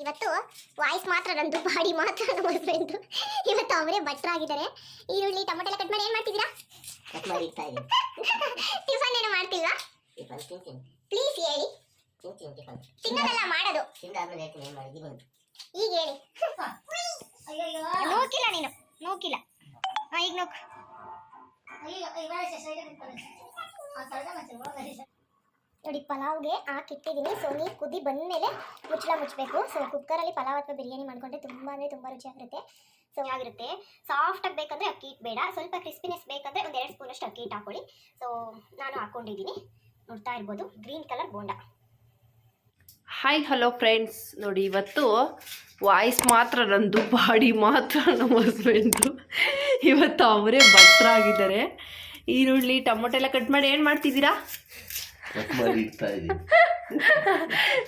ಇವತ್ತು ವಾಯ್ಸ್ ಮಾತ್ರ ನಂದು ಬಾಡಿ ಮಾತ್ರ ನಮ್ಮ ಹಸ್ಬೆಂಡ್ ಇವತ್ತು ಅವರೇ ಭಟ್ರಾಗಿದ್ದಾರೆ ಈರುಳ್ಳಿ ಟೊಮೆಟೊ ಎಲ್ಲ ಕಟ್ ಮಾಡಿ ಏನ್ ಮಾಡ್ತಿದ್ದೀರಾ? ಕಟ್ ಮಾಡಿ ಇಡ್ತಾ ಇದ್ದೀನಿ. ಟಿಫನ್ ಏನು ಮಾಡ್ತಿಲ್ವಾ? ಟಿಫನ್ ತಿಂತೀನಿ. ಪ್ಲೀಸ್ ಹೇಳಿ. ತಿಂತೀನಿ ಟಿಫನ್ ತಿನ್ನೋದಲ್ಲ ಮಾಡೋದು. ತಿಂದಾದ್ಮೇಲೆ ಹೇಳ್ತೀನಿ ಏನು ಮಾಡಿದ್ದೀನಿ ನೋಕಿಲ್ಲ ಈಗ ಹೇಳಿ. ನೋಕಿಲ್ಲ ನೀನು. ನೋಕಿಲ್ಲ. ಆ ಈಗ ನೋಕ್. ನೋಡಿ ಪಲಾವ್ಗೆ ಹಾಕಿಟ್ಟಿದ್ದೀನಿ. ಸೊ ನೀರು ಕುದಿ ಬಂದಮೇಲೆ ಮುಚ್ಚಳ ಮುಚ್ಚಬೇಕು. ಸೊ ಕುಕ್ಕರಲ್ಲಿ ಪಲಾವ್ ಅಥವಾ ಬಿರಿಯಾನಿ ಮಾಡ್ಕೊಂಡ್ರೆ ತುಂಬ ಅಂದರೆ ತುಂಬ ರುಚಿಯಾಗಿರುತ್ತೆ. ಸೊ ಆಗಿರುತ್ತೆ. ಸಾಫ್ಟಾಗಿ ಬೇಕಂದರೆ ಅಕ್ಕಿ ಇಟ್ಟು ಬೇಡ. ಸ್ವಲ್ಪ ಕ್ರಿಸ್ಪಿನೆಸ್ ಬೇಕಂದರೆ ಒಂದು ಎರಡು ಸ್ಪೂನಷ್ಟು ಅಕ್ಕಿ ಹಿಟ್ಟು ಹಾಕೊಳ್ಳಿ ಸೊ ನಾನು ಹಾಕ್ಕೊಂಡಿದ್ದೀನಿ ನೋಡ್ತಾ ಇರ್ಬೋದು. Green colour bonda. Hi hello friends ನೋಡಿ, ಇವತ್ತು ವಾಯ್ಸ್ ಮಾತ್ರ ನಂದು, ಬಾಡಿ ಮಾತ್ರ ನಮ್ಮ ಹಸ್ಬೆಂಡು ಇವತ್ತು ಅವರೇ ಭಟ್ರಾಗಿದ್ದಾರೆ ಈರುಳ್ಳಿ, ಟೊಮೊಟೊ ಎಲ್ಲ ಕಟ್ ಮಾಡಿ ಏನು ಮಾಡ್ತಿದ್ದೀರಾ? ಕಟ್ ಮಾಡಿ ಇಡ್ತಾ ಇದ್ದೀನಿ.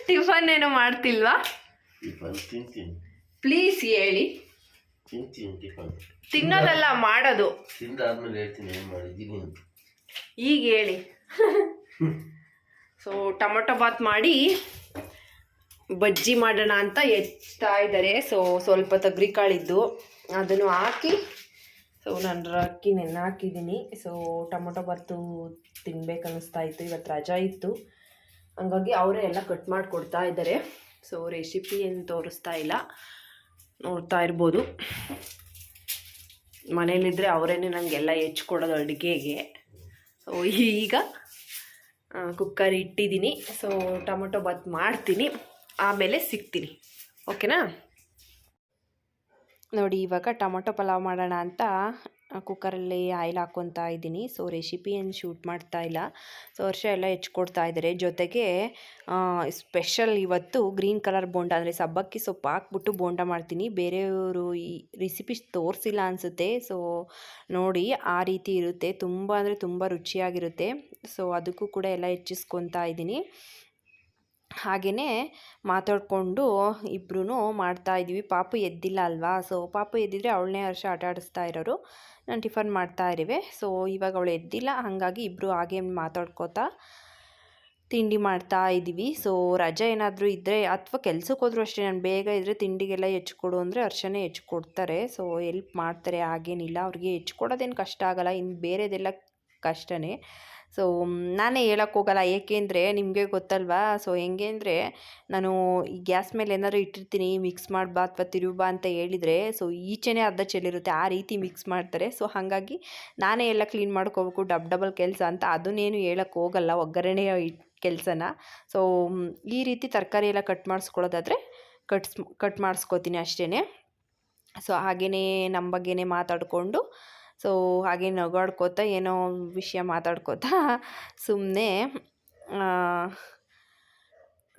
ಟಿಫನ್ ಏನು ಮಾಡ್ತಿಲ್ವಾ? ಟಿಫನ್ ತಿಂತೀನಿ. ಪ್ಲೀಸ್ ಹೇಳಿ. ತಿಂತೀನಿ ಟಿಫನ್. ತಿನ್ನೋದಲ್ಲ ಮಾಡೋದು. ತಿಂದಾದ್ಮೇಲೆ ಹೇಳ್ತೀನಿ ಏನು ಮಾಡಿದ್ದೀನಿ ಅಂತ. ಈಗ ಹೇಳಿ. ಸೊ ಟೊಮೊಟೊ ಬಾತ್ ಮಾಡಿ ಬಜ್ಜಿ ಮಾಡೋಣ ಅಂತ ಹೆಚ್ತಾ ಇದ್ದಾರೆ. ಸೊ ಸ್ವಲ್ಪ ತೊಗರಿಕಾಳಿದ್ದು. ಅದನ್ನು ಹಾಕಿ ಸೊ ನಾನು ಅಕ್ಕಿ ನೆನೆ ಹಾಕಿದ್ದೀನಿ. ಸೊ ಟೊಮೊಟೊ ಬಾತು ತಿನ್ಬೇಕು ಅನ್ನಿಸ್ತಾ ಇತ್ತು, ಇವತ್ತು ರಜಾ ಇತ್ತು. ಹಂಗಾಗಿ ಅವರೇ ಎಲ್ಲ ಕಟ್ ಮಾಡಿ ಕೊಡ್ತಾ ಇದ್ದಾರೆ. ಸೊ ರೆಸಿಪಿ ಏನು ತೋರಿಸ್ತಾ ಇಲ್ಲ. ನೋಡ್ತಾ ಇರ್ಬೋದು. ಮನೇಲಿದ್ದರೆ ಅವರೇ ನನಗೆಲ್ಲ ಹೆಚ್ಕೊಡೋದು ಅಡುಗೆಗೆ. ಸೊ ಈಗ ಕುಕ್ಕರ್ ಇಟ್ಟಿದ್ದೀನಿ. ಸೊ ಟೊಮೊಟೊ ಬಾತ್ ಮಾಡ್ತೀನಿ. ಆಮೇಲೆ ಸಿಗ್ತೀನಿ. ಓಕೆನಾ ನೋಡಿ, ಇವಾಗ ಟೊಮೊಟೊ ಪಲಾವ್ ಮಾಡೋಣ ಅಂತ ಕುಕ್ಕರಲ್ಲಿ ಆಯಿಲ್ ಹಾಕ್ಕೊತಾ ಇದ್ದೀನಿ. ಸೊ ರೆಸಿಪಿ ಏನು ಶೂಟ್ ಮಾಡ್ತಾ ಇಲ್ಲ. ಸೊ ವರ್ಷ ಎಲ್ಲ ಹೆಚ್ಕೊಡ್ತಾ ಇದ್ದಾರೆ. ಜೊತೆಗೆ ಸ್ಪೆಷಲ್ ಇವತ್ತು ಗ್ರೀನ್ ಕಲರ್ ಬೋಂಡ, ಅಂದರೆ ಸಬ್ಬಕ್ಕಿ ಸೊಪ್ಪು ಹಾಕ್ಬಿಟ್ಟು ಬೋಂಡ ಮಾಡ್ತೀನಿ. ಬೇರೆಯವರು ಈ ರೆಸಿಪಿ ತೋರಿಸಿಲ್ಲ ಅನಿಸುತ್ತೆ. ಸೊ ನೋಡಿ, ಆ ರೀತಿ ಇರುತ್ತೆ. ತುಂಬ ಅಂದರೆ ತುಂಬ ರುಚಿಯಾಗಿರುತ್ತೆ. ಸೊ ಅದಕ್ಕೂ ಕೂಡ ಎಲ್ಲ ಹೆಚ್ಚಿಸ್ಕೊತಾ ಇದ್ದೀನಿ. ಹಾಗೆಯೇ ಮಾತಾಡಿಕೊಂಡು ಇಬ್ಬರೂ ಮಾಡ್ತಾ ಇದ್ದೀವಿ. ಪಾಪು ಎದ್ದಿಲ್ಲ ಅಲ್ವಾ? ಸೊ ಪಾಪು ಎದ್ದಿದ್ರೆ ಅವಳನ್ನೇ ವರ್ಷ ಆಟ ಆಡಿಸ್ತಾ ಇರೋರು. ನಾನು ಟಿಫನ್ ಮಾಡ್ತಾ ಇರುವೆ ಸೊ ಇವಾಗ ಅವಳು ಎದ್ದಿಲ್ಲ. ಹಾಗಾಗಿ ಇಬ್ಬರು ಹಾಗೆ ಮಾತಾಡ್ಕೋತಾ ತಿಂಡಿ ಮಾಡ್ತಾ ಇದ್ದೀವಿ. ಸೊ ರಜೆ ಏನಾದರೂ ಇದ್ದರೆ ಅಥವಾ ಕೆಲ್ಸಕ್ಕೆ ಹೋದರೂ ಅಷ್ಟೇ, ನಾನು ಬೇಗ ಇದ್ದರೆ ತಿಂಡಿಗೆಲ್ಲ ಹೆಚ್ಕೊಡು ಅಂದರೆ ಹರ್ಷನೇ ಹೆಚ್ಕೊಡ್ತಾರೆ ಸೊ ಎಲ್ಪ್ ಮಾಡ್ತಾರೆ, ಹಾಗೇನಿಲ್ಲ. ಅವ್ರಿಗೆ ಹೆಚ್ಕೊಡೋದೇನು ಕಷ್ಟ ಆಗಲ್ಲ. ಇನ್ನು ಬೇರೆದೆಲ್ಲ ಕಷ್ಟನೇ. ಸೊ ನಾನೇ ಹೇಳಕ್ಕೆ ಹೋಗಲ್ಲ. ಏಕೆಂದರೆ ನಿಮಗೆ ಗೊತ್ತಲ್ವಾ? ಸೊ ಹೆಂಗೆ ಅಂದರೆ ನಾನು ಈ ಗ್ಯಾಸ್ ಮೇಲೆ ಏನಾದರೂ ಇಟ್ಟಿರ್ತೀನಿ ಮಿಕ್ಸ್ ಮಾಡ್ಬಾ ಅಥವಾ ತಿರುಬಾ ಅಂತ ಹೇಳಿದರೆ ಸೊ ಈಚೆನೇ ಅರ್ಧ ಚೆಲ್ಲಿರುತ್ತೆ. ಆ ರೀತಿ ಮಿಕ್ಸ್ ಮಾಡ್ತಾರೆ. ಸೊ ಹಾಗಾಗಿ ನಾನೇ ಎಲ್ಲ ಕ್ಲೀನ್ ಮಾಡ್ಕೋಬೇಕು. ಡಬ್ ಡಬಲ್ ಕೆಲಸ ಅಂತ ಅದನ್ನೇನು ಹೇಳಕ್ಕೆ ಹೋಗಲ್ಲ. ಒಗ್ಗರಣೆ ಕೆಲಸನ. ಸೊ ಈ ರೀತಿ ತರಕಾರಿ ಎಲ್ಲ ಕಟ್ ಮಾಡಿಸ್ಕೊಳ್ಳೋದಾದರೆ ಕಟ್ಸ್ ಕಟ್ ಮಾಡಿಸ್ಕೋತೀನಿ ಅಷ್ಟೇ ಸೊ ಹಾಗೆಯೇ ನಮ್ಮ ಬಗ್ಗೆನೇ ಮಾತಾಡಿಕೊಂಡು ಸೊ, ಹಾಗೆ ನಗಾಡ್ಕೋತಾ ಏನೋ ವಿಷಯ ಮಾತಾಡ್ಕೋತಾ ಸುಮ್ಮನೆ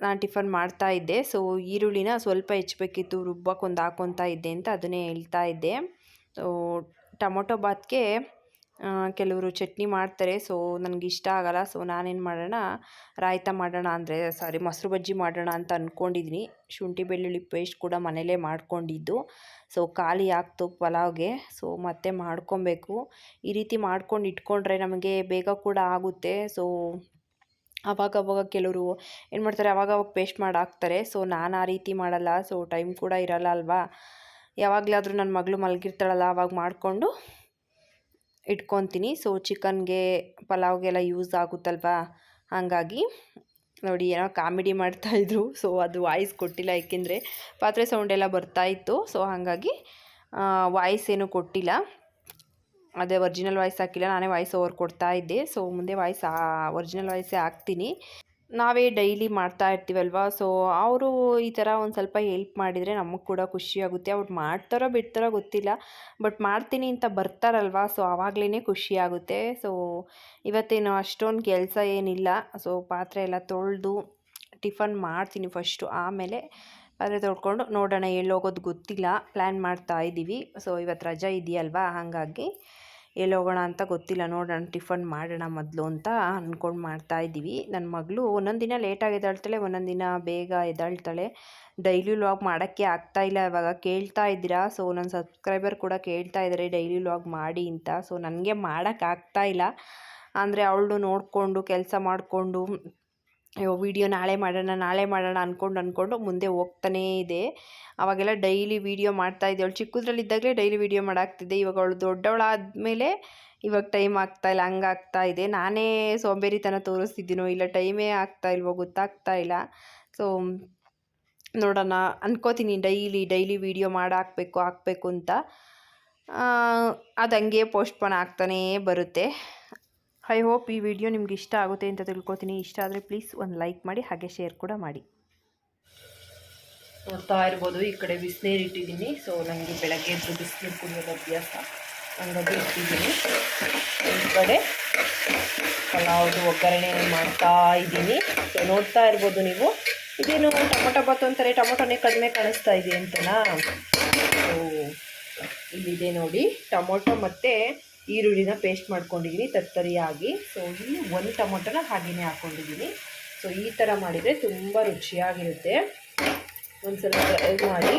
ನಾನು ಟಿಫನ್ ಮಾಡ್ತಾ ಇದ್ದೆ. ಸೊ, ಈರುಳ್ಳಿನ ಸ್ವಲ್ಪ ಹೆಚ್ಚಬೇಕಿತ್ತು ರುಬ್ಬಕ್ಕೊಂದು ಹಾಕ್ಕೊತಾ ಇದ್ದೆ ಅಂತ ಅದನ್ನೇ ಹೇಳ್ತಾ ಇದ್ದೆ. ಸೊ, ಟೊಮೊಟೊ ಬಾತ್ಗೆ ಕೆಲವರು ಚಟ್ನಿ ಮಾಡ್ತಾರೆ ಸೊ ನನಗೆ ಇಷ್ಟ ಆಗಲ್ಲ ಸೊ ನಾನೇನು ಮಾಡೋಣ, ರಾಯ್ತ ಮಾಡೋಣ ಅಂದರೆ ಸಾರಿ ಮೊಸರು ಬಜ್ಜಿ ಮಾಡೋಣ ಅಂತ ಅಂದ್ಕೊಂಡಿದ್ದೀನಿ ಶುಂಠಿ, ಬೆಳ್ಳುಳ್ಳಿ ಪೇಸ್ಟ್ ಕೂಡ ಮನೇಲೇ ಮಾಡ್ಕೊಂಡಿದ್ದು. ಸೊ ಖಾಲಿ ಆಗ್ತು ಪಲಾವ್ಗೆ ಸೊ ಮತ್ತೆ ಮಾಡ್ಕೊಬೇಕು. ಈ ರೀತಿ ಮಾಡ್ಕೊಂಡು ಇಟ್ಕೊಂಡ್ರೆ ನಮಗೆ ಬೇಗ ಕೂಡ ಆಗುತ್ತೆ. ಸೊ ಅವಾಗ ಅವಾಗ ಕೆಲವರು ಏನು ಮಾಡ್ತಾರೆ ಅವಾಗ ಅವಾಗ ಪೇಸ್ಟ್ ಮಾಡಿ ಹಾಕ್ತಾರೆ. ಸೊ ನಾನು ಆ ರೀತಿ ಮಾಡಲ್ಲ ಸೊ ಟೈಮ್ ಕೂಡ ಇರಲ್ಲ ಅಲ್ವಾ? ಯಾವಾಗಲಾದರೂ ನನ್ನ ಮಗಳು ಮಲಗಿರ್ತಾಳಲ್ಲ, ಅವಾಗ ಮಾಡಿಕೊಂಡು ಇಟ್ಕೊತೀನಿ. So ಚಿಕನ್ಗೆ ಪಲಾವ್ಗೆಲ್ಲ use ಆಗುತ್ತಲ್ವ? ಹಾಗಾಗಿ ನೋಡಿ, ಏನೋ ಕಾಮಿಡಿ ಮಾಡ್ತಾಯಿದ್ರು ಸೊ ಅದು ವಾಯ್ಸ್ ಕೊಟ್ಟಿಲ್ಲ. ಏಕೆಂದರೆ ಪಾತ್ರೆ ಸೌಂಡೆಲ್ಲ ಬರ್ತಾಯಿತ್ತು ಸೊ ಹಾಗಾಗಿ ವಾಯ್ಸ್ ಏನು ಕೊಟ್ಟಿಲ್ಲ. ಅದೇ ಒರ್ಜಿನಲ್ ವಾಯ್ಸ್ ಹಾಕಿಲ್ಲ. ನಾನೇ ವಾಯ್ಸ್ ಓವರ್ ಕೊಡ್ತಾ ಇದ್ದೆ. ಸೊ ಮುಂದೆ ವಾಯ್ಸ್ ಒರ್ಜಿನಲ್ ವಾಯ್ಸೇ ಹಾಕ್ತೀನಿ. ನಾವೇ ಡೈಲಿ ಮಾಡ್ತಾ ಇರ್ತೀವಲ್ವ? ಸೊ ಅವರು ಈ ಥರ ಒಂದು ಸ್ವಲ್ಪ ಹೆಲ್ಪ್ ಮಾಡಿದರೆ ನಮಗೆ ಕೂಡ ಖುಷಿಯಾಗುತ್ತೆ ಅವ್ರು ಮಾಡ್ತಾರೋ ಬಿಡ್ತಾರೋ ಗೊತ್ತಿಲ್ಲ ಬಟ್ ಮಾಡ್ತೀನಿ ಅಂತ ಬರ್ತಾರಲ್ವ? ಸೊ ಆವಾಗಲೇ ಖುಷಿಯಾಗುತ್ತೆ ಸೊ ಇವತ್ತೇನು ಅಷ್ಟೊಂದು ಕೆಲಸ ಏನಿಲ್ಲ. ಸೊ ಪಾತ್ರೆ ಎಲ್ಲ ತೊಳೆದು ಟಿಫನ್ ಮಾಡ್ತೀನಿ ಫಸ್ಟು ಆಮೇಲೆ ಪಾತ್ರೆ ತೊಳ್ಕೊಂಡು ನೋಡೋಣ ಎಲ್ಲೋಗೋದು ಗೊತ್ತಿಲ್ಲ. ಪ್ಲ್ಯಾನ್ ಮಾಡ್ತಾ ಇದ್ದೀವಿ ಸೊ ಇವತ್ತು ರಜಾ ಇದೆಯಲ್ವಾ? ಹಾಗಾಗಿ ಎಲ್ಲಿ ಹೋಗೋಣ ಅಂತ ಗೊತ್ತಿಲ್ಲ. ನೋಡೋಣ, ಟಿಫನ್ ಮಾಡೋಣ ಮೊದಲು ಅಂತ ಅಂದ್ಕೊಂಡು ಮಾಡ್ತಾ ಇದ್ದೀವಿ. ನನ್ನ ಮಗಳು ಒಂದೊಂದು ದಿನ ಲೇಟಾಗಿ ಎದ್ದಾಳ್ತಾಳೆ, ಒಂದೊಂದು ದಿನ ಬೇಗ ಎದ್ದಾಳ್ತಾಳೆ. ಡೈಲಿ ವ್ಲಾಗ್ ಮಾಡೋಕ್ಕೆ ಆಗ್ತಾ ಇಲ್ಲ, ಇವಾಗ ಕೇಳ್ತಾ ಇದ್ದೀರಾ? ಸೊ ನನ್ನ ಸಬ್ಸ್ಕ್ರೈಬರ್ ಕೂಡ ಕೇಳ್ತಾ ಇದ್ದಾರೆ ಡೈಲಿ ವ್ಲಾಗ್ ಮಾಡಿ ಅಂತ. ಸೊ ನನಗೆ ಮಾಡೋಕ್ಕಾಗ್ತಾ ಇಲ್ಲ. ಅಂದರೆ ಅವಳು ನೋಡಿಕೊಂಡು, ಕೆಲಸ ಮಾಡಿಕೊಂಡು ಅಯ್ಯೋ, ವಿಡಿಯೋ ನಾಳೆ ಮಾಡೋಣ ನಾಳೆ ಮಾಡೋಣ ಅಂದ್ಕೊಂಡು ಅಂದ್ಕೊಂಡು ಮುಂದೆ ಹೋಗ್ತಾನೇ ಇದೆ. ಅವಾಗೆಲ್ಲ ಡೈಲಿ ವೀಡಿಯೋ ಮಾಡ್ತಾ ಇದ್ದೆ. ಅವಳು ಚಿಕ್ಕದ್ರಲ್ಲಿದ್ದಾಗಲೇ ಡೈಲಿ ವೀಡಿಯೋ ಮಾಡಾಕ್ತಿದ್ದೆ. ಇವಾಗ ಅವಳು ದೊಡ್ಡವಳಾದಮೇಲೆ ಇವಾಗ ಟೈಮ್ ಆಗ್ತಾ ಇಲ್ಲ ಹಂಗಾಗ್ತಾ ಇದೆ. ನಾನೇ ಸೋಂಬೇರಿತನ ತೋರಿಸ್ತಿದ್ದೀನೋ ಇಲ್ಲ, ಟೈಮೇ ಆಗ್ತಾ ಇಲ್ವೋ ಗೊತ್ತಾಗ್ತಾ ಇಲ್ಲ. ಸೊ, ನೋಡೋಣ, ಅನ್ಕೋತೀನಿ ಡೈಲಿ ಡೈಲಿ ವೀಡಿಯೋ ಮಾಡಿ ಹಾಕಬೇಕು ಹಾಕ್ಬೇಕು ಅಂತ. ಅದು ಹಂಗೆ ಪೋಸ್ಟ್ಪೋನ್ ಆಗ್ತಾನೇ ಬರುತ್ತೆ. ಐ ಹೋಪ್ ಈ ವಿಡಿಯೋ ನಿಮ್ಗೆ ಇಷ್ಟ ಆಗುತ್ತೆ ಅಂತ ತಿಳ್ಕೊತೀನಿ. ಇಷ್ಟ ಆದರೆ ಪ್ಲೀಸ್ ಒಂದು ಲೈಕ್ ಮಾಡಿ, ಹಾಗೆ ಶೇರ್ ಕೂಡ ಮಾಡಿ. ನೋಡ್ತಾ ಇರ್ಬೋದು, ಈ ಕಡೆ ಬಿಸಿನೀರು ಇಟ್ಟಿದ್ದೀನಿ. ಸೊ ನನಗೆ ಬೆಳಗ್ಗೆ ಎದ್ದು ಬಿಸಿನೀರು ಕುಡಿಯೋದು ಅಭ್ಯಾಸ. ಹಂಗಾಗಿ ಇಟ್ಟಿದ್ದೀನಿ. ಈ ಕಡೆ ಪಲಾವ್ದು ಒಗ್ಗರಣೆ ಮಾಡ್ತಾ ಇದ್ದೀನಿ. ಸೊ ನೋಡ್ತಾ ಇರ್ಬೋದು ನೀವು. ಇದೇನು ಟೊಮೊಟೊ ಬಾತು ಅಂತಾರೆ, ಟೊಮೊಟೊನೇ ಕಡಿಮೆ ಕಾಣಿಸ್ತಾ ಇದೆ ಅಂತನಾ? ಸೊ ಇಲ್ಲಿದೆ ನೋಡಿ. ಟೊಮೊಟೊ ಮತ್ತು ಈರುಳ್ಳಿನ ಪೇಸ್ಟ್ ಮಾಡ್ಕೊಂಡಿದ್ದೀನಿ ತತ್ತರಿಯಾಗಿ. ಸೊ ಇಲ್ಲಿ ಒಂದು ಟೊಮೊಟೊನ ಹಾಗೆಯೇ ಹಾಕ್ಕೊಂಡಿದ್ದೀನಿ ಸೊ ಈ ಥರ ಮಾಡಿದರೆ ತುಂಬ ರುಚಿಯಾಗಿರುತ್ತೆ. ಒಂದು ಸ್ವಲ್ಪ ಫ್ರೈ ಮಾಡಿ.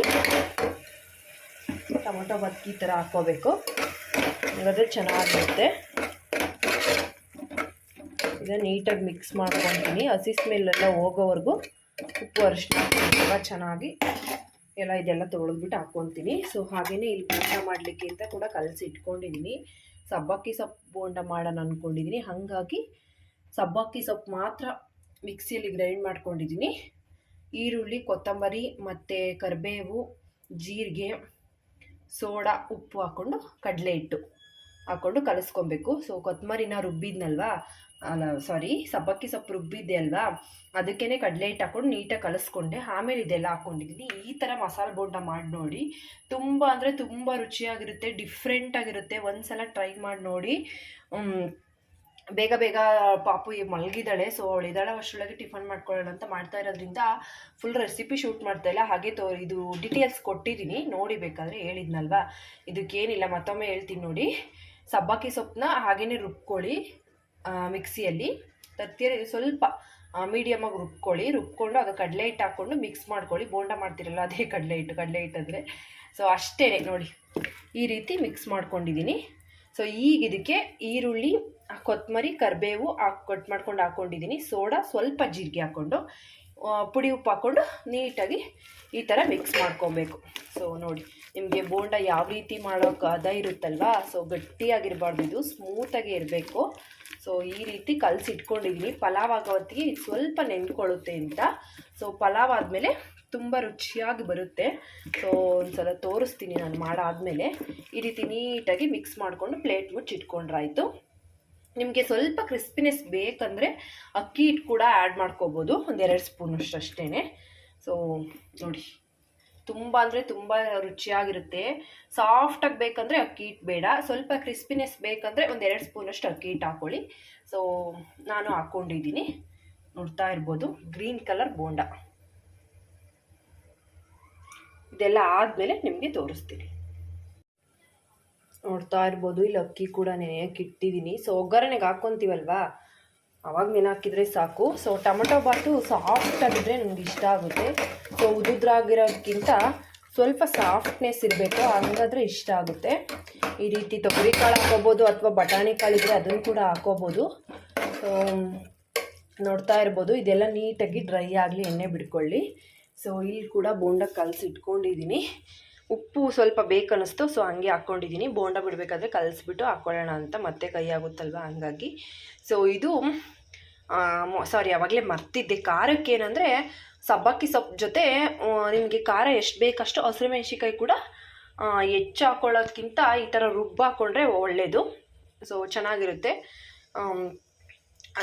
ಟೊಮೊಟೊ ಬತ್ತಿ ಈ ಥರ ಹಾಕ್ಕೋಬೇಕು. ಹಾಗಾದರೆ ಚೆನ್ನಾಗಿರುತ್ತೆ. ಇದನ್ನು ನೀಟಾಗಿ ಮಿಕ್ಸ್ ಮಾಡ್ಕೊತೀನಿ. ಹಸಿ ಸ್ಮೆಲ್ಲೆಲ್ಲ ಹೋಗೋವರೆಗೂ ಉಪ್ಪು ಅರಿಶಿನ ತುಂಬ ಚೆನ್ನಾಗಿ ಎಲ್ಲ ಇದೆಲ್ಲ ತೊಳೆದ್ಬಿಟ್ಟು ಹಾಕ್ಕೊತೀನಿ. ಸೊ ಹಾಗೆಯೇ ಇಲ್ಲಿ ಪೂಜೆ ಮಾಡಲಿಕ್ಕೆ ಅಂತ ಕೂಡ ಕಲಸಿ ಇಟ್ಕೊಂಡಿದ್ದೀನಿ ಸಬ್ಬಕ್ಕಿ ಸೊಪ್ಪು ಬೋಂಡ ಮಾಡೋಣ ಅಂದ್ಕೊಂಡಿದ್ದೀನಿ ಹಾಗಾಗಿ ಸಬ್ಬಕ್ಕಿ ಸೊಪ್ಪು ಮಾತ್ರ ಮಿಕ್ಸಿಯಲ್ಲಿ ಗ್ರೈಂಡ್ ಮಾಡ್ಕೊಂಡಿದ್ದೀನಿ ಈರುಳ್ಳಿ, ಕೊತ್ತಂಬರಿ ಮತ್ತು ಕರಿಬೇವು, ಜೀರಿಗೆ, ಸೋಡಾ, ಉಪ್ಪು ಹಾಕ್ಕೊಂಡು ಕಡಲೆ ಹಿಟ್ಟು ಹಾಕ್ಕೊಂಡು ಕಲಸ್ಕೊಬೇಕು. ಸೊ ಕೊತ್ತಂಬರಿನ ರುಬ್ಬಿದ್ನಲ್ವಾ? ಅಲ್ಲ ಸಾರಿ ಸಬ್ಬಕ್ಕಿ ಸೊಪ್ಪು ರುಬ್ಬಿದ್ದೆ ಅಲ್ವಾ? ಅದಕ್ಕೇ ಕಡಲೆ ಹಿಟ್ಟು ಹಾಕ್ಕೊಂಡು ನೀಟಾಗಿ ಕಲಿಸ್ಕೊಂಡೆ. ಆಮೇಲೆ ಇದೆಲ್ಲ ಹಾಕ್ಕೊಂಡಿದ್ದೀನಿ ಈ ಥರ ಮಸಾಲೆ ಬೋಂಡ ಮಾಡಿ ನೋಡಿ, ತುಂಬ ಅಂದರೆ ತುಂಬ ರುಚಿಯಾಗಿರುತ್ತೆ ಡಿಫ್ರೆಂಟಾಗಿರುತ್ತೆ ಒಂದು ಸಲ ಟ್ರೈ ಮಾಡಿ ನೋಡಿ. ಬೇಗ ಬೇಗ ಪಾಪು ಮಲಗಿದ್ದಾಳೆ ಸೊ ಅವಳಿದ್ದಾಳೆ ಅಷ್ಟರೊಳಗೆ ಟಿಫನ್ ಮಾಡ್ಕೊಳ್ಳೋಣ ಅಂತ ಮಾಡ್ತಾ ಇರೋದ್ರಿಂದ ಫುಲ್ ರೆಸಿಪಿ ಶೂಟ್ ಮಾಡ್ತಾ ಇಲ್ಲ. ಹಾಗೆ ತೋ, ಇದು ಡಿಟೇಲ್ಸ್ ಕೊಟ್ಟಿದ್ದೀನಿ. ನೋಡಿ ಬೇಕಾದರೆ ಹೇಳಿದ್ನಲ್ವಾ? ಇದಕ್ಕೇನಿಲ್ಲ, ಮತ್ತೊಮ್ಮೆ ಹೇಳ್ತೀನಿ ನೋಡಿ. ಸಬ್ಬಕ್ಕಿ ಸೊಪ್ಪನ್ನ ಹಾಗೇ ರುಬ್ಕೊಳ್ಳಿ. ಮಿಕ್ಸಿಯಲ್ಲಿ ತತ್ತಿರ ಸ್ವಲ್ಪ ಮೀಡಿಯಮಾಗಿ ರುಬ್ಕೊಳ್ಳಿ. ರುಬ್ಕೊಂಡು ಅದು ಕಡಲೆ ಹಿಟ್ಟು ಹಾಕ್ಕೊಂಡು ಮಿಕ್ಸ್ ಮಾಡ್ಕೊಳ್ಳಿ. ಬೋಂಡ ಮಾಡ್ತಿರಲ್ಲ, ಅದೇ ಕಡಲೆ ಹಿಟ್ಟು, ಕಡಲೆ ಹಿಟ್ಟಂದರೆ ಸೊ ಅಷ್ಟೇ ನೋಡಿ. ಈ ರೀತಿ ಮಿಕ್ಸ್ ಮಾಡ್ಕೊಂಡಿದ್ದೀನಿ. ಸೊ ಈಗ ಇದಕ್ಕೆ ಈರುಳ್ಳಿ ಕೊತ್ತಂಬರಿ ಕರಿಬೇವು ಹಾಕಿ, ಕಟ್ ಮಾಡ್ಕೊಂಡು ಹಾಕ್ಕೊಂಡಿದ್ದೀನಿ ಸೋಡಾ ಸ್ವಲ್ಪ ಜೀರಿಗೆ ಹಾಕ್ಕೊಂಡು ಪುಡಿ ಉಪ್ಪು ಹಾಕ್ಕೊಂಡು ನೀಟಾಗಿ ಈ ಥರ ಮಿಕ್ಸ್ ಮಾಡ್ಕೊಬೇಕು. ಸೊ ನೋಡಿ, ನಿಮಗೆ ಬೋಂಡ ಯಾವ ರೀತಿ ಮಾಡೋಕೆ ಅದ ಇರುತ್ತಲ್ವಾ? ಸೊ ಗಟ್ಟಿಯಾಗಿರಬಾರ್ದು. ಇದು ಸ್ಮೂತಾಗಿ ಇರಬೇಕು. ಸೊ ಈ ರೀತಿ ಕಲಸಿ ಇಟ್ಕೊಂಡಿದ್ದೀನಿ ಪಲಾವ್ ಆಗೋ ಹೊತ್ತಿಗೆ ಸ್ವಲ್ಪ ನೆಂದ್ಕೊಳ್ಳುತ್ತೆ ಅಂತ. ಸೊ ಪಲಾವ್ ಆದಮೇಲೆ ತುಂಬ ರುಚಿಯಾಗಿ ಬರುತ್ತೆ. ಸೊ ಒಂದ್ಸಲ ತೋರಿಸ್ತೀನಿ ನಾನು ಮಾಡಾದಮೇಲೆ. ಈ ರೀತಿ ನೀಟಾಗಿ ಮಿಕ್ಸ್ ಮಾಡಿಕೊಂಡು ಪ್ಲೇಟ್ ಮುಚ್ಚಿ ಇಟ್ಕೊಂಡ್ರಾಯ್ತು. ನಿಮಗೆ ಸ್ವಲ್ಪ ಕ್ರಿಸ್ಪಿನೆಸ್ ಬೇಕಂದರೆ ಅಕ್ಕಿ ಹಿಟ್ಟು ಕೂಡ ಆ್ಯಡ್ ಮಾಡ್ಕೋಬೋದು. ಒಂದೆರಡು ಸ್ಪೂನಷ್ಟು ಅಷ್ಟೇ ಸೊ ನೋಡಿ. ತುಂಬ ಅಂದರೆ ತುಂಬ ರುಚಿಯಾಗಿರುತ್ತೆ. ಸಾಫ್ಟಾಗಿ ಬೇಕಂದರೆ ಅಕ್ಕಿ ಹಿಟ್ಟು ಬೇಡ. ಸ್ವಲ್ಪ ಕ್ರಿಸ್ಪಿನೆಸ್ ಬೇಕಂದರೆ ಒಂದೆರಡು ಸ್ಪೂನಷ್ಟು ಅಕ್ಕಿ ಹಿಟ್ಟು ಹಾಕ್ಕೊಳ್ಳಿ ಸೊ ನಾನು ಹಾಕ್ಕೊಂಡಿದ್ದೀನಿ ನೋಡ್ತಾ ಇರ್ಬೋದು. Green colour bonda. ಇದೆಲ್ಲ ಆದಮೇಲೆ ನಿಮಗೆ ತೋರಿಸ್ತೀನಿ. ನೋಡ್ತಾ ಇರ್ಬೋದು, ಇಲ್ಲಿ ಅಕ್ಕಿ ಕೂಡ ನೆನೆಯಕ್ಕೆ ಇಟ್ಟಿದ್ದೀನಿ ಸೊ ಒಗ್ಗರಣೆಗೆ ಹಾಕ್ಕೊತೀವಲ್ವಾ ಅವಾಗ ನೆನೆ ಸಾಕು. ಸೊ ಟೊಮೊಟೊ ಬಾತು ಸಾಫ್ಟ್ ಆಗಿದ್ರೆ ನನಗೆ ಇಷ್ಟ ಆಗುತ್ತೆ. ಸೊ ಉದುದ್ರಾಗಿರೋದಕ್ಕಿಂತ ಸ್ವಲ್ಪ ಸಾಫ್ಟ್ನೆಸ್ ಇರಬೇಕು, ಹಂಗಾದ್ರೆ ಇಷ್ಟ ಆಗುತ್ತೆ. ಈ ರೀತಿ ತೊಗರಿ ಕಾಳು ಹಾಕೋಬೋದು ಅಥವಾ ಬಟಾಣಿ ಕಾಳು ಇದ್ದರೆ ಅದನ್ನು ಕೂಡ ಹಾಕೋಬೋದು. ಸೊ ನೋಡ್ತಾ ಇರ್ಬೋದು, ಇದೆಲ್ಲ ನೀಟಾಗಿ ಡ್ರೈ ಆಗಲಿ, ಎಣ್ಣೆ ಬಿಡ್ಕೊಳ್ಳಿ ಸೊ ಇಲ್ಲಿ ಕೂಡ ಬೋಂಡ ಕಲಸಿ ಇಟ್ಕೊಂಡಿದ್ದೀನಿ ಉಪ್ಪು ಸ್ವಲ್ಪ ಬೇಕನ್ನಿಸ್ತು ಸೊ ಹಂಗೆ ಹಾಕ್ಕೊಂಡಿದ್ದೀನಿ ಬೋಂಡ ಬಿಡಬೇಕಾದ್ರೆ ಕಲಿಸ್ಬಿಟ್ಟು ಹಾಕ್ಕೊಳ್ಳೋಣ ಅಂತ ಮತ್ತೆ ಕೈ ಆಗುತ್ತಲ್ವ? ಹಂಗಾಗಿ. ಸೊ ಇದು ಸಾರಿ ಯಾವಾಗಲೇ ಮರ್ತಿದ್ದೆ. ಖಾರಕ್ಕೆ ಏನಂದರೆ ಸಬ್ಬಕ್ಕಿ ಸೊಪ್ಪು ಜೊತೆ ನಿಮಗೆ ಖಾರ ಎಷ್ಟು ಬೇಕಷ್ಟು ಹಸಿರುಮೆಣ್ಸಿಕಾಯಿ ಕೂಡ ಆ, ಹೆಚ್ಚು ಹಾಕ್ಕೊಳ್ಳೋದ್ಕಿಂತ ಈ ಥರ ರುಬ್ಬು ಹಾಕ್ಕೊಂಡ್ರೆ ಒಳ್ಳೆಯದು ಸೊ ಚೆನ್ನಾಗಿರುತ್ತೆ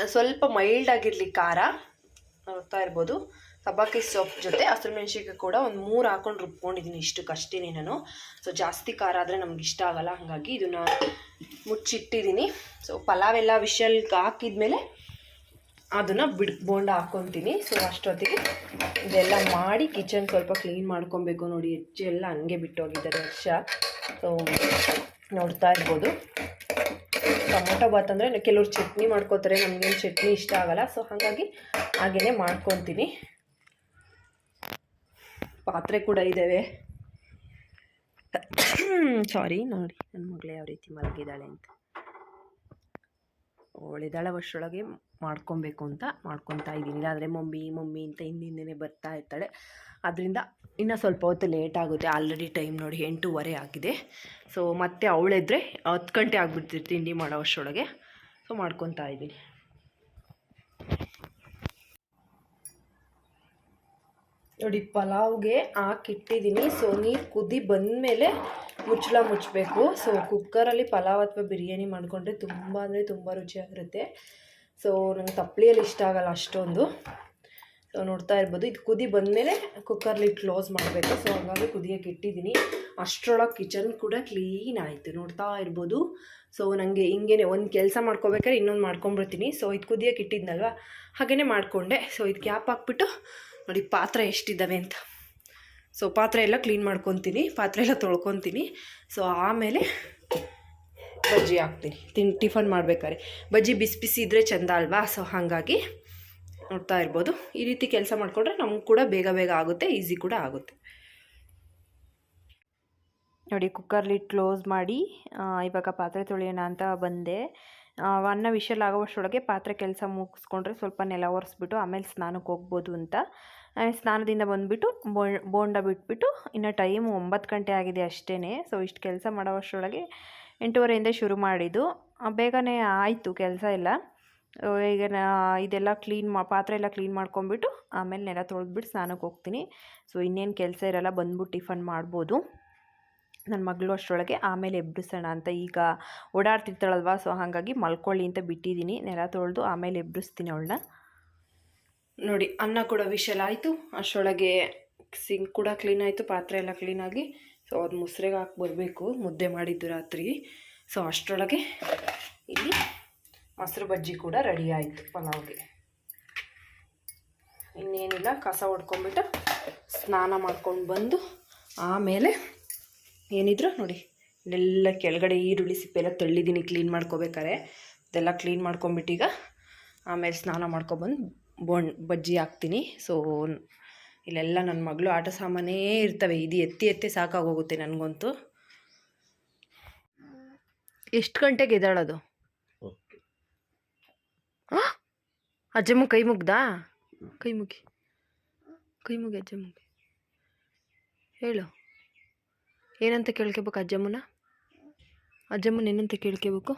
ಸ್ವಲ್ಪ ಮೈಲ್ಡ್ ಆಗಿರಲಿ ಖಾರ ನೋಡ್ತಾ ಇರ್ಬೋದು. ಸಬ್ಬಕ್ಕಿ ಸೊಪ್ಪು ಜೊತೆ ಹಸಿರು ಮೆಣಸಿಕಾಯಿ ಕೂಡ ಒಂದು ಮೂರು ಹಾಕೊಂಡು ರುಬ್ಕೊಂಡಿದ್ದೀನಿ ಇಷ್ಟು ಕಷ್ಟಿನಿ ನಾನು. ಸೊ ಜಾಸ್ತಿ ಖಾರ ಆದರೆ ನಮ್ಗೆ ಇಷ್ಟ ಆಗಲ್ಲ, ಹಾಗಾಗಿ ಇದನ್ನು ಮುಚ್ಚಿಟ್ಟಿದ್ದೀನಿ ಸೊ ಪಲಾವ್ ಎಲ್ಲ ವಿಷಲ್ಗೆ ಹಾಕಿದ್ಮೇಲೆ ಅದನ್ನು ಬಿಡ್ ಬೋಂಡ ಹಾಕ್ಕೊತೀನಿ ಸೊ ಅಷ್ಟೊತ್ತಿಗೆ ಇದೆಲ್ಲ ಮಾಡಿ ಕಿಚನ್ ಸ್ವಲ್ಪ ಕ್ಲೀನ್ ಮಾಡ್ಕೊಬೇಕು ನೋಡಿ. ಹೆಚ್ಚು ಎಲ್ಲ ಹಂಗೆ ಬಿಟ್ಟೋಗಿದ್ದಾರೆ ವರ್ಷ. ಸೊ ನೋಡ್ತಾ ಇರ್ಬೋದು. ಟೊಮೊಟೊ ಬಾತ್ ಅಂದರೆ ಕೆಲವ್ರು ಚಟ್ನಿ ಮಾಡ್ಕೋತಾರೆ, ನಮಗೇನು ಚಟ್ನಿ ಇಷ್ಟ ಆಗಲ್ಲ. ಸೊ ಹಾಗಾಗಿ ಹಾಗೆಯೇ ಮಾಡ್ಕೊತೀನಿ. ಪಾತ್ರೆ ಕೂಡ ಇದ್ದಾವೆ ಸಾರಿ ನೋಡಿ ನನ್ನ ಮಗಳು ಯಾವ ರೀತಿ ಮಲಗಿದ್ದಾಳೆ ಅಂತ. ಅವಳಿದ್ದಾಳೆ ವರ್ಷೊಳಗೆ ಮಾಡ್ಕೊಬೇಕು ಅಂತ ಮಾಡ್ಕೊತಾ ಇದ್ದೀನಿ. ಇಲ್ಲಾಂದರೆ ಮಮ್ಮಿ ಮಮ್ಮಿ ಅಂತ ಹಿಂದಿಂದನೇ ಬರ್ತಾ ಇರ್ತಾಳೆ. ಅದರಿಂದ ಇನ್ನು ಸ್ವಲ್ಪ ಹೊತ್ತು ಲೇಟ್ ಆಗುತ್ತೆ. ಆಲ್ರೆಡಿ ಟೈಮ್ ನೋಡಿ ಎಂಟೂವರೆ ಆಗಿದೆ. ಸೊ ಮತ್ತೆ ಅವಳಿದ್ರೆ ಹತ್ತು ಗಂಟೆ ಆಗಿಬಿಡ್ತೀವಿ ತಿಂಡಿ ಮಾಡೋ ಅಷ್ಟರೊಳಗೆ. ಸೊ ಮಾಡ್ಕೊತಾ ಇದ್ದೀನಿ. ನೋಡಿ, ಪಲಾವ್ಗೆ ಹಾಕಿಟ್ಟಿದ್ದೀನಿ. ಸೊ ನೀರು ಕುದಿ ಬಂದಮೇಲೆ ಮುಚ್ಚಳ ಮುಚ್ಚಬೇಕು. ಸೊ ಕುಕ್ಕರಲ್ಲಿ ಪಲಾವ್ ಅಥವಾ ಬಿರಿಯಾನಿ ಮಾಡಿಕೊಂಡ್ರೆ ತುಂಬ ಅಂದರೆ ತುಂಬ ರುಚಿಯಾಗಿರುತ್ತೆ. ಸೊ ನಂಗೆ ತಪ್ಪಲಿಯಲ್ಲಿ ಇಷ್ಟ ಆಗಲ್ಲ ಅಷ್ಟೊಂದು. ಸೊ ನೋಡ್ತಾ ಇರ್ಬೋದು. ಇದು ಕುದಿ ಬಂದಮೇಲೆ ಕುಕ್ಕರ್ಲಿ ಕ್ಲೋಸ್ ಮಾಡಬೇಕು. ಸೊ ಹಾಗಾಗಿ ಕುದಿಯೋಕೆ ಇಟ್ಟಿದ್ದೀನಿ. ಅಷ್ಟರೊಳಗೆ ಕಿಚನ್ ಕೂಡ ಕ್ಲೀನ್ ಆಯಿತು. ನೋಡ್ತಾ ಇರ್ಬೋದು. ಸೊ ನನಗೆ ಹಿಂಗೇನೆ ಒಂದು ಕೆಲಸ ಮಾಡ್ಕೋಬೇಕಾದ್ರೆ ಇನ್ನೊಂದು ಮಾಡ್ಕೊಂಬಿಡ್ತೀನಿ ಸೊ ಇದು ಕುದಿಯೋಕೆ ಇಟ್ಟಿದ್ನಲ್ವ? ಹಾಗೇ ಮಾಡಿಕೊಂಡೆ. ಸೊ ಇದು ಕ್ಯಾಪ್ ಹಾಕ್ಬಿಟ್ಟು ನೋಡಿ, ಪಾತ್ರೆ ಎಷ್ಟಿದ್ದಾವೆ ಅಂತ. ಸೊ ಪಾತ್ರೆ ಎಲ್ಲ ಕ್ಲೀನ್ ಮಾಡ್ಕೊತೀನಿ, ಪಾತ್ರೆ ಎಲ್ಲ ತೊಳ್ಕೊತೀನಿ. ಸೊ ಆಮೇಲೆ ಬಜ್ಜಿ ಹಾಕ್ತೀನಿ. ತಿನ್, ಟಿಫನ್ ಮಾಡ್ಬೇಕಾದ್ರೆ. ಬಜ್ಜಿ ಬಿಸಿ ಬಿಸಿ ಇದ್ದರೆ ಚೆಂದ ಅಲ್ವಾ? ಸೊ ಹಾಗಾಗಿ ನೋಡ್ತಾ ಇರ್ಬೋದು. ಈ ರೀತಿ ಕೆಲಸ ಮಾಡಿಕೊಂಡ್ರೆ ನಮ್ಗೆ ಕೂಡ ಬೇಗ ಬೇಗ ಆಗುತ್ತೆ, ಈಸಿ ಕೂಡ ಆಗುತ್ತೆ. ನೋಡಿ ಕುಕ್ಕರ್ಲಿ ಕ್ಲೋಸ್ ಮಾಡಿ ಇವಾಗ ಪಾತ್ರೆ ತೊಳೆಯೋಣ ಅಂತ ಬಂದೆ. ಅನ್ನ ವಿಷಲ್ ಆಗೋವಷ್ಟರೊಳಗೆ ಪಾತ್ರೆ ಕೆಲಸ ಮುಗಿಸ್ಕೊಂಡ್ರೆ ಸ್ವಲ್ಪ ನೆಲ ಒರೆಸ್ಬಿಟ್ಟು ಆಮೇಲೆ ಸ್ನಾನಕ್ಕೆ ಹೋಗ್ಬೋದು ಅಂತ. ಸ್ನಾನದಿಂದ ಬಂದುಬಿಟ್ಟು ಬೋಂಡ ಬಿಟ್ಬಿಟ್ಟು ಇನ್ನು ಟೈಮ್ ಒಂಬತ್ತು ಗಂಟೆ ಆಗಿದೆ ಅಷ್ಟೇ ಸೊ ಇಷ್ಟು ಕೆಲಸ ಮಾಡೋವಷ್ಟರೊಳಗೆ ಎಂಟೂವರೆಯಿಂದ ಶುರು ಮಾಡಿದ್ದು. ಬೇಗನೆ ಆಯಿತು ಕೆಲಸ ಎಲ್ಲ. ಈಗ ಇದೆಲ್ಲ ಕ್ಲೀನ್ ಮಾ, ಪಾತ್ರೆ ಎಲ್ಲ ಕ್ಲೀನ್ ಮಾಡ್ಕೊಂಬಿಟ್ಟು ಆಮೇಲೆ ನೆಲ ತೊಳೆದ್ಬಿಟ್ಟು ಸ್ನಾನಕ್ಕೆ ಹೋಗ್ತೀನಿ. ಸೊ ಇನ್ನೇನು ಕೆಲಸ ಇರೋಲ್ಲ, ಬಂದ್ಬಿಟ್ಟು ಟಿಫನ್ ಮಾಡ್ಬೋದು. ನನ್ನ ಮಗಳು ಅಷ್ಟರೊಳಗೆ ಆಮೇಲೆ ಎಬ್ಬಿಸೋಣ ಅಂತ ಈಗ ಓಡಾಡ್ತಿರ್ತಾಳಲ್ವಾ? ಸೊ ಹಾಗಾಗಿ ಮಲ್ಕೊಳ್ಳಿ ಅಂತ ಬಿಟ್ಟಿದ್ದೀನಿ. ನೆಲ ತೊಳೆದು ಆಮೇಲೆ ಎಬ್ಬಿಸ್ತೀನಿ ಅವಳನ್ನ. ನೋಡಿ, ಅನ್ನ ಕೂಡ ವಿಷಲ್ ಆಯಿತು. ಅಷ್ಟರೊಳಗೆ ಸಿಂಕ್ ಕೂಡ ಕ್ಲೀನ್ ಆಯಿತು, ಪಾತ್ರೆ ಎಲ್ಲ ಕ್ಲೀನಾಗಿ ಸೊ ಅದು ಮುಸ್ರೆಗೆ ಹಾಕಿ ಬರಬೇಕು, ಮುದ್ದೆ ಮಾಡಿದ್ದು ರಾತ್ರಿ. ಸೊ ಅಷ್ಟರೊಳಗೆ ಇಲ್ಲಿ ಮೊಸರು ಬಜ್ಜಿ ಕೂಡ ರೆಡಿ ಆಯಿತು ಪಲಾವ್ಗೆ. ಇನ್ನೇನಿಲ್ಲ, ಕಸ ಹೊಡ್ಕೊಂಬಿಟ್ಟು ಸ್ನಾನ ಮಾಡ್ಕೊಂಡು ಬಂದು ಆಮೇಲೆ ಏನಿದ್ರು ನೋಡಿ ಇಲ್ಲೆಲ್ಲ ಕೆಳಗಡೆ ಈರುಳ್ಳಿ ಸಿಪ್ಪೆಲ್ಲ ತಳ್ಳಿದ್ದೀನಿ ಕ್ಲೀನ್ ಮಾಡ್ಕೋಬೇಕಾರೆ ಅದೆಲ್ಲ ಕ್ಲೀನ್ ಮಾಡ್ಕೊಂಬಿಟ್ಟೀಗ ಆಮೇಲೆ ಸ್ನಾನ ಮಾಡ್ಕೊಬಂದು ಬೋಣ್ ಬಜ್ಜಿ ಹಾಕ್ತೀನಿ. ಸೊ ಇಲ್ಲೆಲ್ಲ ನನ್ನ ಮಗಳು ಆಟ ಸಾಮಾನೇ ಇರ್ತವೆ. ಇದು ಎತ್ತಿ ಎತ್ತಿ ಸಾಕಾಗೋಗುತ್ತೆ ನನಗಂತೂ. ಎಷ್ಟು ಗಂಟೆಗೆ ಎದ್ದಾಳೋದು? ಅಜ್ಜಮ್ಮ ಕೈ ಮುಗ್ದಾ? ಕೈ ಮುಗಿ. ಕೈ ಮುಗಿ ಅಜ್ಜಮ್ಮ ಹೇಳು. ಏನಂತ ಕೇಳ್ಕೋಬೇಕು ಅಜ್ಜಮ್ಮನ ಅಜ್ಜಮ್ಮನ ಏನಂತ ಕೇಳ್ಕೋಬೇಕು?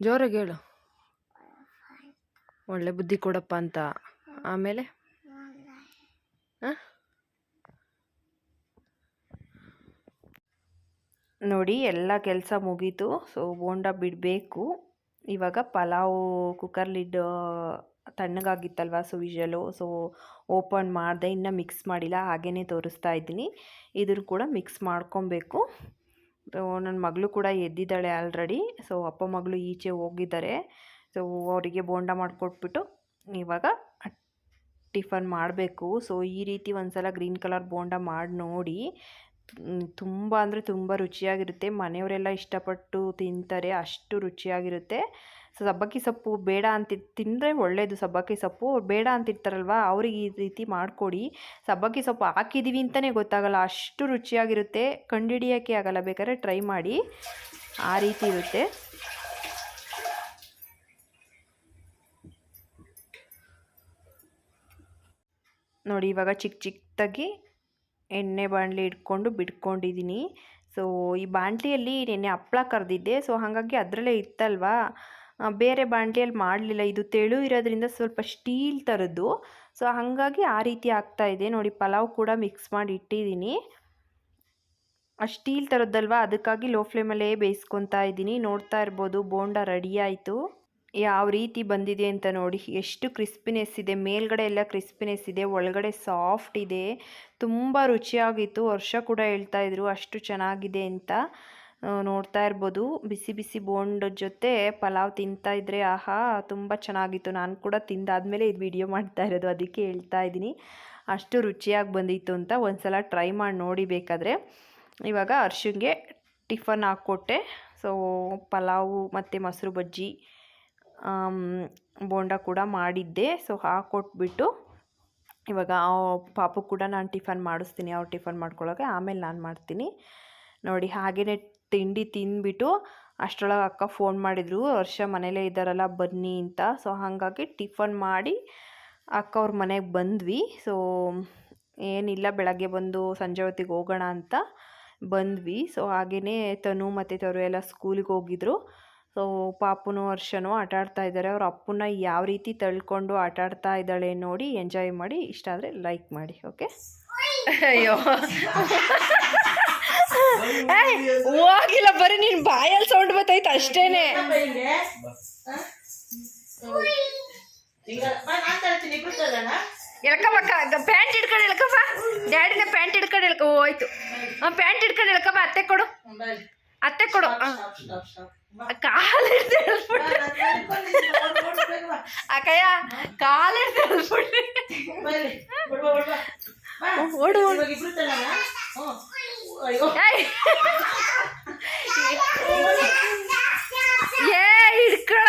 ಜೋರಾಗಿ ಹೇಳು. ಒಳ್ಳೆ ಬುದ್ಧಿ ಕೊಡಪ್ಪ ಅಂತ. ಆಮೇಲೆ? ನೋಡಿ, ಎಲ್ಲ ಕೆಲಸ ಮುಗೀತು. ಸೊ ಬೋಂಡ ಬಿಡಬೇಕು. ಇವಾಗ ಪಲಾವು ಕುಕ್ಕರ್ ಲಿಡ್ ತಣ್ಣಗಾಗಿತ್ತಲ್ವ ಸೊ ವಿಷಲು ಸೊ ಓಪನ್ ಮಾಡಿದೆ, ಇನ್ನು ಮಿಕ್ಸ್ ಮಾಡಿಲ್ಲ. ಹಾಗೇ ತೋರಿಸ್ತಾ ಇದ್ದೀನಿ. ಇದ್ರೂ ಕೂಡ ಮಿಕ್ಸ್ ಮಾಡ್ಕೊಬೇಕು. ನನ್ನ ಮಗಳು ಕೂಡ ಎದ್ದಿದ್ದಾಳೆ ಆಲ್ರೆಡಿ ಸೊ ಅಪ್ಪ ಮಗಳು ಈಚೆ ಹೋಗಿದ್ದಾರೆ. ಸೊ ಅವರಿಗೆ ಬೋಂಡ ಮಾಡಿಕೊಟ್ಬಿಟ್ಟು ಇವಾಗ ಟಿಫನ್ ಮಾಡಬೇಕು. ಸೊ ಈ ರೀತಿ ಒಂದ್ಸಲ ಗ್ರೀನ್ ಕಲರ್ ಬೋಂಡ ಮಾಡಿ ನೋಡಿ. ತುಂಬ ಅಂದರೆ ತುಂಬ ರುಚಿಯಾಗಿರುತ್ತೆ. ಮನೆಯವರೆಲ್ಲ ಇಷ್ಟಪಟ್ಟು ತಿಂತಾರೆ, ಅಷ್ಟು ರುಚಿಯಾಗಿರುತ್ತೆ. ಸೊ ಸಬ್ಬಕ್ಕಿ ಸೊಪ್ಪು ಬೇಡ ಅಂತ ತಿಂದರೆ ಒಳ್ಳೆಯದು ಸಬ್ಬಕ್ಕಿ ಸೊಪ್ಪು. ಅವ್ರು ಬೇಡ ಅಂತಿರ್ತಾರಲ್ವ ಅವ್ರಿಗೆ ಈ ರೀತಿ ಮಾಡಿಕೊಡಿ. ಸಬ್ಬಕ್ಕಿ ಸೊಪ್ಪು ಹಾಕಿದ್ದೀವಿ ಅಂತಲೇ ಗೊತ್ತಾಗಲ್ಲ, ಅಷ್ಟು ರುಚಿಯಾಗಿರುತ್ತೆ. ಕಂಡುಹಿಡಿಯೋಕ್ಕೆ ಆಗಲ್ಲ, ಬೇಕಾದ್ರೆ ಟ್ರೈ ಮಾಡಿ. ಆ ರೀತಿ ಇರುತ್ತೆ. ನೋಡಿ, ಇವಾಗ ಚಿಕ್ಕ ಚಿಕ್ಕದಾಗಿ ಎಣ್ಣೆ ಬಾಣಲೆ ಇಟ್ಕೊಂಡು ಬಿಟ್ಕೊಂಡಿದ್ದೀನಿ. ಸೊ ಈ ಬಾಣಲಿಯಲ್ಲಿ ನೆನ್ನೆ ಹಪ್ಪಳ ಕರೆದಿದ್ದೆ. ಸೊ ಹಾಗಾಗಿ ಅದರಲ್ಲೇ ಇತ್ತಲ್ವಾ? ಬೇರೆ ಬಾಣಲಿಯಲ್ಲಿ ಮಾಡಲಿಲ್ಲ. ಇದು ತೆಳು ಇರೋದ್ರಿಂದ ಸ್ವಲ್ಪ ಸ್ಟೀಲ್ ಥರದ್ದು ಸೊ ಹಾಗಾಗಿ ಆ ರೀತಿ ಆಗ್ತಾ ಇದೆ. ನೋಡಿ, ಪಲಾವ್ ಕೂಡ ಮಿಕ್ಸ್ ಮಾಡಿ ಇಟ್ಟಿದ್ದೀನಿ. ಆ ಸ್ಟೀಲ್ ಥರದ್ದಲ್ವ ಅದಕ್ಕಾಗಿ ಲೋ ಫ್ಲೇಮಲ್ಲೇ ಬೇಯಿಸ್ಕೊತಾ ಇದ್ದೀನಿ. ನೋಡ್ತಾ ಇರ್ಬೋದು, ಬೋಂಡ ರೆಡಿ ಆಯಿತು. ಯಾವ ರೀತಿ ಬಂದಿದೆ ಅಂತ ನೋಡಿ, ಎಷ್ಟು ಕ್ರಿಸ್ಪಿನೆಸ್ ಇದೆ, ಮೇಲ್ಗಡೆ ಎಲ್ಲ ಕ್ರಿಸ್ಪಿನೆಸ್ ಇದೆ, ಒಳಗಡೆ ಸಾಫ್ಟ್ ಇದೆ, ತುಂಬ ರುಚಿಯಾಗಿತ್ತು, ವರ್ಷ ಕೂಡ ಹೇಳ್ತಾ ಇದ್ರು ಅಷ್ಟು ಚೆನ್ನಾಗಿದೆ ಅಂತ ನೋಡ್ತಾ ಇರ್ಬೋದು. ಬಿಸಿ ಬಿಸಿ ಬೋಂಡ್ ಜೊತೆ ಪಲಾವ್ ತಿಂತಾ ಇದ್ರೆ ಆಹಾ, ತುಂಬ ಚೆನ್ನಾಗಿತ್ತು. ನಾನು ಕೂಡ ತಿಂದಾದ್ಮೇಲೆ ಇದು ವಿಡಿಯೋ ಮಾಡ್ತಾ ಇರೋದು, ಅದಕ್ಕೆ ಹೇಳ್ತಾ ಇದ್ದೀನಿ. ಅಷ್ಟು ರುಚಿಯಾಗಿ ಬಂದಿತ್ತು ಅಂತ ಒಂದ್ಸಲ ಟ್ರೈ ಮಾಡಿ ನೋಡಿ ಬೇಕಾದರೆ. ಇವಾಗ ಅರ್ಶಿಂಗೆ ಟಿಫನ್ ಹಾಕ್ಕೊಟ್ಟೆ. ಸೊ ಪಲಾವು ಮತ್ತು ಮೊಸರು ಬಜ್ಜಿ ಬೋಂಡ ಕೂಡ ಮಾಡಿದ್ದೆ. ಸೊ ಹಾಕೊಟ್ಬಿಟ್ಟು ಇವಾಗ ಪಾಪು ಕೂಡ ನಾನು ಟಿಫನ್ ಮಾಡಿಸ್ತೀನಿ. ಅವ್ರು ಟಿಫನ್ ಮಾಡ್ಕೊಳ್ಳೋಕೆ. ಆಮೇಲೆ ನಾನು ಮಾಡ್ತೀನಿ. ನೋಡಿ ಹಾಗೆಯೇ ತಿಂಡಿ ತಿಂದ್ಬಿಟ್ಟು ಅಷ್ಟರೊಳಗೆ ಅಕ್ಕ ಫೋನ್ ಮಾಡಿದರು. ವರ್ಷ ಮನೇಲೇ ಇದ್ದಾರಲ್ಲ, ಬನ್ನಿ ಅಂತ. ಸೊ ಹಾಗಾಗಿ ಟಿಫನ್ ಮಾಡಿ ಅಕ್ಕ ಅವ್ರ ಮನೆಗೆ ಬಂದ್ವಿ. ಸೊ ಏನಿಲ್ಲ, ಬೆಳಗ್ಗೆ ಬಂದು ಸಂಜೆ ಹೊತ್ತಿಗೆ ಹೋಗೋಣ ಅಂತ ಬಂದ್ವಿ. ಸೊ ಹಾಗೆಯೇ ತನು ಮತ್ತು ತರು ಎಲ್ಲ ಸ್ಕೂಲಿಗೆ ಹೋಗಿದ್ರು. ಸೊ ಪಾಪುನು ಹರ್ಷನು ಆಟ ಆಡ್ತಾ ಇದ್ದಾರೆ. ಅವ್ರ ಅಪ್ಪನ ಯಾವ ರೀತಿ ತಳ್ಕೊಂಡು ಆಟ ಆಡ್ತಾ ಇದ್ದಾಳೆ ನೋಡಿ ಎಂಜಾಯ್ ಮಾಡಿ. ಇಷ್ಟ ಆದರೆ ಲೈಕ್ ಮಾಡಿ ಓಕೆ ಅಯ್ಯೋ. ಹೋಗಿಲ್ಲ ಬರೀ ನೀನು ಬಾಯಲ್ಲಿ ಸೌಂಡ್ ಬತ್ತೈತೆ ಅಷ್ಟೇನೆ. ಎಳ್ಕಬಕ್ಕ ಪ್ಯಾಂಟ್ ಹಿಡ್ಕೊಂಡು ಎಳ್ಕಪ್ಪ ಡ್ಯಾಡಿನ ಪ್ಯಾಂಟ್ ಹಿಡ್ಕೊಂಡು ಎಳ್ಕೊ ಹೋಯ್ತು ಹಾಂ ಪ್ಯಾಂಟ್ ಹಿಡ್ಕೊಂಡು ಎಳ್ಕಪ್ಪ ಅತ್ತೆ ಕೊಡು. ಅತ್ತೆ ಕೊಡು. ಕಾಲು ಹಿಡ್ದು ಎಳ್ಸ್ಬಿಟ್ರೆ ಅಕ್ಕಯ್ಯ ಕಾಲು ಹಿಡ್ದು ಎಳ್ಸ್ಬಿಟ್ರೆ ಓಡು. ಏ ಹಿಡ್ಕೊಳ.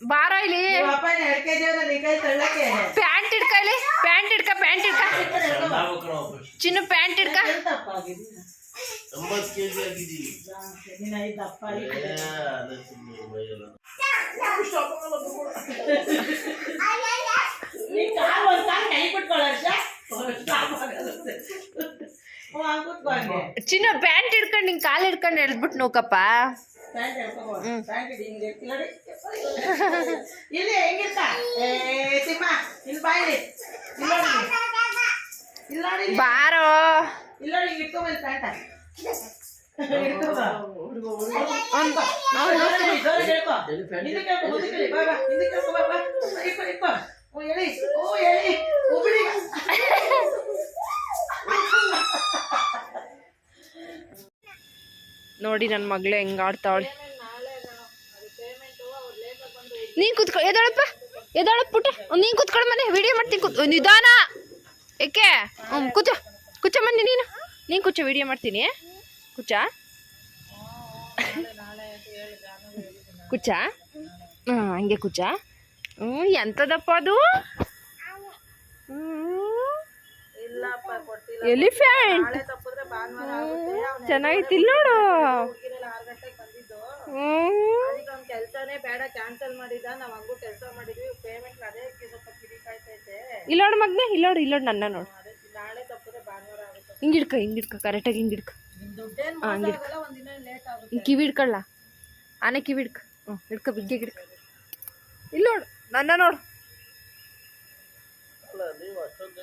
ಬಾರ ಇಲ್ಲಿ. ಪ್ಯಾಂಟ್ ಹಿಡ್ಕ ಇಲ್ಲಿ. ಪ್ಯಾಂಟ್ ಇಡ್ಕ ಪ್ಯಾಂಟ್ ಇಡ್ಕ ಚಿನ್ನು ಪ್ಯಾಂಟ್ ಇಡ್ಕ. ಚಿನ್ನು ಪ್ಯಾಂಟ್ ಹಿಡ್ಕೊಂಡು ನಿಂಗೆ ಕಾಲು ಹಿಡ್ಕೊಂಡು ಎಳ್ದ್ಬಿಟ್ಟು ನೋಕಪ್ಪ. ಇಲ್ಲಿ ಹೆಂಗಿರ್ತ? ಏ ತಿಮ್ಮ ಇಲ್ಲಿ ಬಾ ಇಲ್ಲಿ ಇಲ್ಲಿ ನೋಡಿ. ಇಲ್ಲಿ ನೋಡಿ. ಇಲ್ಲಿ. ಬಾರೋ. ಇಲ್ಲಿ ನೋಡಿ ಹಿಂಗ್ ಬಾ. ಪ್ಯಾಂಟ. ಹಿಂದಕ್ಕೆ ಹೇಳ್ಕೊ, ಮುಂದಕ್ಕೆ ಹೇಳಿ. ಬಾ, ಬಾ, ಹಿಂದಕ್ಕೆ ಹೇಳ್ಕೊ, ಬಾ, ಬಾ. ಇಟ್ಕೊ, ಇಟ್ಕೊ. ಹ್ಞೂ, ಹೇಳಿ. ಹ್ಞೂ, ಹೇಳಿ. ಉಬ್ಬಿಡಿ. ನೋಡಿ ನನ್ನ ಮಗಳೇ ಹೆಂಗ ಆಡ್ತಾವಳೆ ನೀನ್ ಕುತ್ಕೊ ಎದಾಳಪ್ಪ ಎದಾಳಪ್ಪ ಪುಟ್ಟ. ನೀನ್ ಕುತ್ಕೊಳ ಮನೆ ವಿಡಿಯೋ ಮಾಡ್ತೀನಿ ಕೂತ್ ನಿಧಾನ. ಏಕೆ? ಹ್ಞೂ ಕೂಚ ಕುಚ್ಚ ಮನೆ ನೀನು. ನೀನು ಕುಚ್ಚ ವಿಡಿಯೋ ಮಾಡ್ತೀನಿ. ಕುಚ್ಚ ಕುಚ್ಚ ಹಾಂ ಹಂಗೆ ಕುಚ್ಚ ಹ್ಞೂ ಎಂಥದಪ್ಪ ಅದು? ಇಲ್ಲಪ್ಪ ಕೊಟ್ಟಿಲ್ಲ. ಎಲಿಫೆಂಟ್ ಭಾನುವಾರ ಆಗುತ್ತೆ. ಅವ್ನು ಇಲ್ಲಿ ನೋಡು ಆರು ಗಂಟೆಗೆ ಬಂದಿದ್ದು. ಹ್ಞೂ ಅದಕ್ಕೆ ಅವ್ನ ಕೆಲಸನೇ ಬೇಡ ಕ್ಯಾನ್ಸಲ್ ಮಾಡಿದ್ದ ನಾವು ಹಂಗೂ ಕೆಲಸ ಮಾಡಿದ್ವಿ. ಪೇಮೆಂಟ್ ಅದೇ ಸ್ವಲ್ಪ ಕಿರಿಕಾಯ್ತೈತೆ ಇಲ್ಲ ನೋಡು ಮಗ್ನೆ ಇಲ್ಲೋಡು ಇಲ್ಲೋಡು ನನ್ನ ನೋಡು. ಹಿಂಗಿಡ್ಕ ನಾಳೆ ತಪ್ಪಿದ್ರೆ ಭಾನುವಾರ ಆಗುತ್ತೆ. ಹಿಂಗೆ ಹಿಡ್ಕ ಹಿಂಗೆ ಹಿಡ್ಕ ಕರೆಕ್ಟಾಗಿ ಹಿಂಗೆ ಹಿಡ್ಕ ಹಾಂ ಒಂದಿನ ಲೇಟ್ ಆಗುತ್ತೆ. ಕಿವಿ ಹಿಡ್ಕೊಳ್ಳ ಆನೆ ಕಿವಿ ಹಿಡ್ಕ ಹ್ಞೂ ಹಿಡ್ಕ ಬಿಗ್ಗೆ ಹಿಡ್ಕ ಇಲ್ಲ ನೋಡು ನನ್ನ ನೋಡು. ಅಲ್ಲ, ನೀವು ಅಷ್ಟೊಂದು